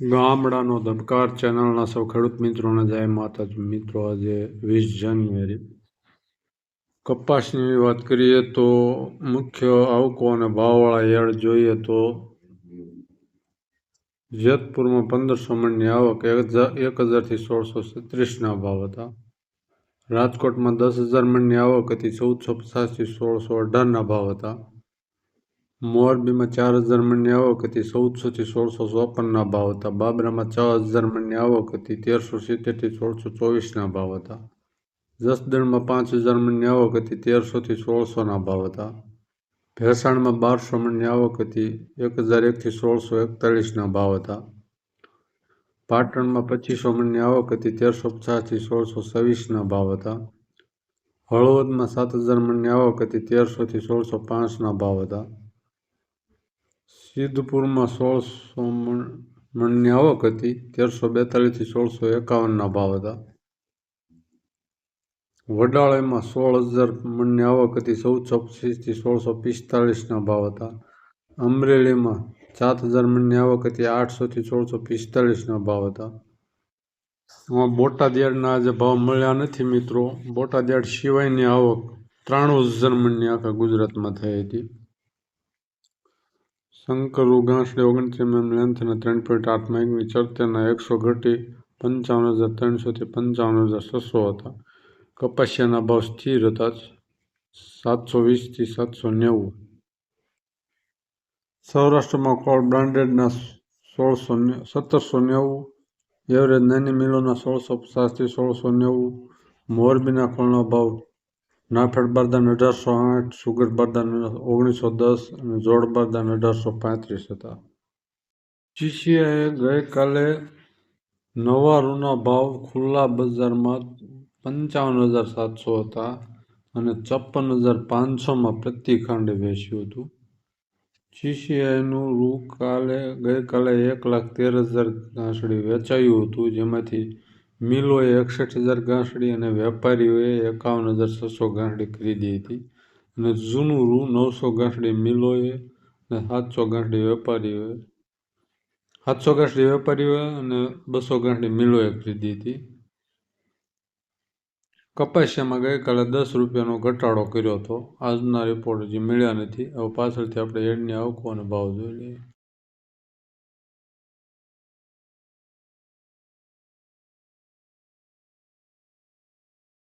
ગામડાનો ધબકાર ચેનલના સૌ ખેડૂત મિત્રોને જય માતાજી. મિત્રો, આજે વીસ જાન્યુઆરી. કપાસની વાત કરીએ તો મુખ્ય આવકો અને ભાવવાળા યાર્ડ જોઈએ તો જેતપુરમાં પંદરસો મણની આવક એક હજારથી સોળસો છત્રીસના ભાવ હતા. રાજકોટમાં દસ હજાર મણની આવક હતી, ચૌદસો પચાસથી સોળસો અઢારના ભાવ હતા. મોરબીમાં ચાર હજાર મણની આવક હતી ચૌદસોથી સોળસો ચોપનના ભાવ હતા. બાબરામાં છ હજાર મણની આવક હતી તેરસો સિત્તેરથી સોળસો ચોવીસના ભાવ હતા. જસદણમાં પાંચ હજાર મણની આવક હતી તેરસોથી સોળસોના ભાવ હતા. ભેસાણમાં બારસો મણની આવક હતી એક હજાર એકથી સોળસો એકતાલીસના ભાવ હતા. પાટણમાં પચીસો મણની આવક હતી તેરસો પચાસથી સોળસો છવ્વીસના ભાવ હતા. હળવદમાં સાત હજાર મણની આવક હતી તેરસોથી સોળસો પાંચના ભાવ હતા. સિદ્ધપુરમાં સોળસો મણની આવક હતી. તેરસો બેતાલીસથી સોળસો એકાવનના ભાવ હતા. વડાળામાં સોળ હજાર મણની આવક હતી. ચૌદસો પચીસથી સોળસો પિસ્તાલીસના ભાવ હતા. અમરેલીમાં સાત હજાર મણની આવક હતી. આઠસોથી સોળસો પિસ્તાલીસના ભાવ હતા. બોટાદ યાર્ડના આજે ભાવ મળ્યા નથી મિત્રો. બોટાદ સિવાયની આવક ત્રાણું હજાર મણની આખા ગુજરાતમાં થઈ હતી. શંકરુ ઘાસડી ઓગણત્રીસ એમ લેન્થ અને ત્રણ પોઈન્ટ આઠ માઇકની ચરતેના એકસો ઘટી પંચાવન હજાર ત્રણસોથી પંચાવન હજાર છસો હતા. કપાસિયાના ભાવ સ્થિર હતા સાતસો વીસથી સાતસો નેવું. સૌરાષ્ટ્રમાં કોલ બ્રાન્ડેડના સોળસો સત્તરસો નેવું, એવરેજ નાની મિલોના સોળસો પચાસથી સોળસો નેવું, મોરબીના કોળનો ભાવ નાફેડ બરદાન અઢારસો આઠ સુગર બરદાન ઓગણીસો દસ અને જોડ બરદાન અઢારસો પાંત્રીસ હતા. જીસીઆઈએ ગઈકાલે નવા રૂના ભાવ ખુલ્લા બજારમાં પંચાવન હજાર સાતસો હતા અને છપ્પન હજાર પાંચસોમાં પ્રતિ ખાંડે વેચ્યું હતું જીસીઆઈનું રૂ કાલે ગઈકાલે એક લાખ તેર હજાર ઘાસડી વેચાયું હતું, જેમાંથી મિલોએ એકસઠ હજાર ગાંસડી અને વેપારીઓએ એકાવન હજાર છસો ગાંસડી ખરીદી હતી અને જૂનું રૂ નવસો ગાંસડી મિલોએ અને સાતસો ગાંસડી વેપારીઓએ સાતસો ગાંસડી વેપારીઓએ અને બસો ગાંસડી મિલોએ ખરીદી હતી. કપાસિયામાં ગઈકાલે દસ રૂપિયાનો ઘટાડો કર્યો હતો. આજના રિપોર્ટ હજી મળ્યા નથી. હવે પાછળથી આપણે એડની આવકો અને ભાવ જોઈ લઈએ.